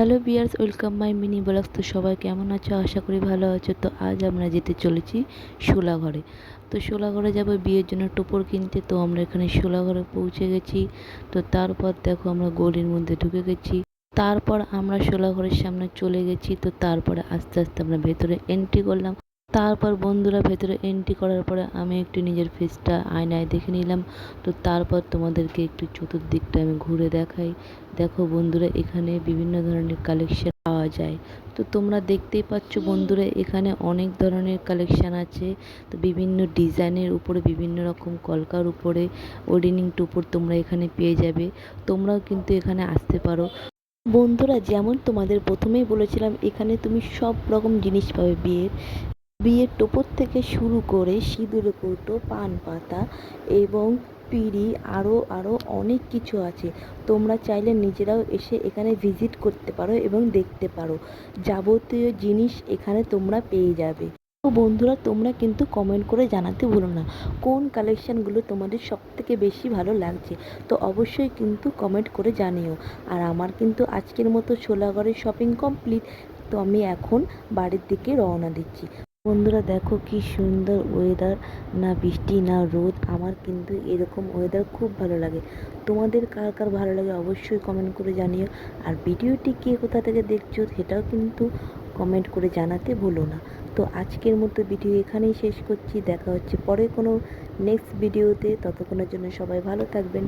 Hello viewers welcome my mini blogs তো সবাই কেমন আছো? আশা করি ভালো আছো। তো আজ আমরা যেতে চলেছি শোলাঘরে। তো শোলাঘরে যাব, বিয়ের জন্য টোপর কিনতে। তো আমরা এখানে শোলাঘরে পৌঁছে গেছি। তো তারপর দেখো আমরা গলির মধ্যে ঢুকে গেছি। তারপর আমরা শোলাঘরের সামনে চলে গেছি। তো তারপরে আস্তে আস্তে আমরা ভেতরে এন্ট্রি করলাম। তারপর বন্ধুরা ভেতরে এন্ট্রি করার পরে আমি একটু নিজের ফেসটা আয়নায় দেখে নিলাম। তো তারপর তোমাদেরকে একটু চতুর্দিকটা আমি ঘুরে দেখাই। দেখো বন্ধুরা, এখানে বিভিন্ন ধরনের কালেকশন পাওয়া যায়। তো তোমরা দেখতেই পাচ্ছ বন্ধুরা, এখানে অনেক ধরনের কালেকশান আছে। তো বিভিন্ন ডিজাইনের উপরে, বিভিন্ন রকম কলকার উপরে, ওডিনিং টুপুর তোমরা এখানে পেয়ে যাবে। তোমরাও কিন্তু এখানে আসতে পারো। বন্ধুরা, যেমন তোমাদের প্রথমেই বলেছিলাম, এখানে তুমি সব রকম জিনিস পাবে বিয়ের। বিয়ের টোপর থেকে শুরু করে সিঁদুর, কৌটো, পান, পাতা এবং পিঁড়ি আরও আরও অনেক কিছু আছে। তোমরা চাইলে নিজেরাও এসে এখানে ভিজিট করতে পারো এবং দেখতে পারো। যাবতীয় জিনিস এখানে তোমরা পেয়ে যাবে। তো বন্ধুরা, তোমরা কিন্তু কমেন্ট করে জানাতে ভুলো না কোন কালেকশানগুলো তোমাদের সব থেকে বেশি ভালো লাগছে। তো অবশ্যই কিন্তু কমেন্ট করে জানিও। আর আমার কিন্তু আজকের মতো ছোলাগড়ের শপিং কমপ্লিট তো আমি এখন বাড়ির দিকে রওনা দিচ্ছি। বন্ধুরা দেখো কি সুন্দর ওয়েদার না বৃষ্টি, না রোদ। আমার কিন্তু এরকম ওয়েদার খুব ভালো লাগে। তোমাদের কার কার ভালো লাগে অবশ্যই কমেন্ট করে জানিও। আর ভিডিওটি কে কোথা থেকে দেখছ সেটাও কিন্তু কমেন্ট করে জানাতে ভুলো না। তো আজকের মতো ভিডিও এখানেই শেষ করছি। দেখা হচ্ছে পরে কোনো নেক্সট ভিডিওতে ততক্ষণের জন্য সবাই ভালো থাকবেন।